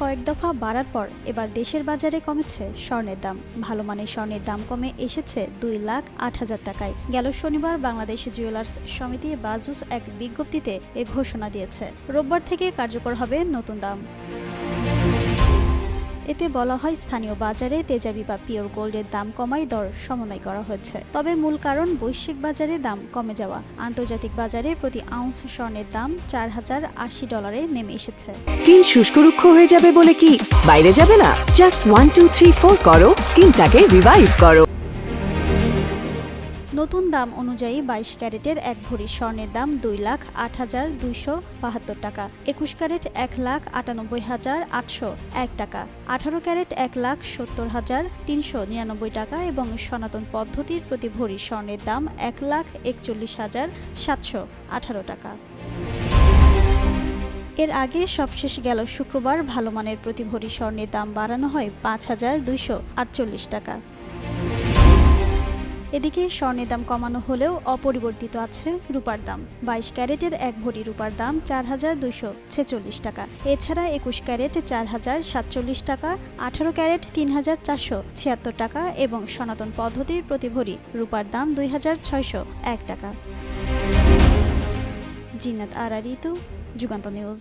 কয়েক দফা বাড়ার পর এবার দেশের বাজারে কমেছে স্বর্ণের দাম। ভালো মানের স্বর্ণের দাম কমে এসেছে দুই লাখ আট হাজার টাকায়। গেল শনিবার বাংলাদেশ জুয়েলার্স সমিতি বাজুস এক বিজ্ঞপ্তিতে এ ঘোষণা দিয়েছে। রোববার থেকে কার্যকর হবে নতুন দাম। এতে বলা হয় স্থানীয় বাজারে তেজাবি বা পিওর গোল্ডের দাম কমাই দর সমন্বয় করা হয়েছে। তবে মূল কারণ বৈশ্বিক বাজারে দাম কমে যাওয়া। আন্তর্জাতিক বাজারে প্রতি আউন্স স্বর্ণের দাম চার হাজার আশি ডলারে নেমে এসেছে। স্কিন শুষ্ক রুক্ষ হয়ে যাবে বলে কি? বাইরে যাবে না। Just one two three four করো। স্কিনটাকে রিভাইভ করো। নতুন দাম অনুযায়ী বাইশ ক্যারেটের এক ভরি স্বর্ণের দাম দুই লাখ আট হাজার দুইশো বাহাত্তর টাকা। একুশ ক্যারেট এক লাখ আটানব্বই হাজার আটশো এক টাকা। আঠারো ক্যারেট এক লাখ সত্তর হাজার তিনশো নিরানব্বই টাকা এবং সনাতন পদ্ধতির প্রতি ভরি স্বর্ণের দাম এক লাখ একচল্লিশ হাজার সাতশো আঠারো টাকা। এর আগে সবশেষ গেল শুক্রবার ভালো মানের প্রতি ভরি স্বর্ণের দাম বাড়ানো হয় পাঁচ হাজার দুইশো আটচল্লিশ টাকা। এদিকে স্বর্ণের দাম কমানো হলেও অপরিবর্তিত আছে রূপার দাম। বাইশ ক্যারেটের এক ভরি রূপার দাম চার হাজার দুইশো ছেচল্লিশ টাকা। এছাড়া একুশ ক্যারেট চার হাজার সাতচল্লিশ টাকা, আঠারো ক্যারেট তিন হাজার চারশো ছিয়াত্তর টাকা এবং সনাতন পদ্ধতির প্রতি ভরি রূপার দাম দুই হাজার ছয়শো এক টাকা। জিনাত আরা ঋতু যুগান্ত নিউজ।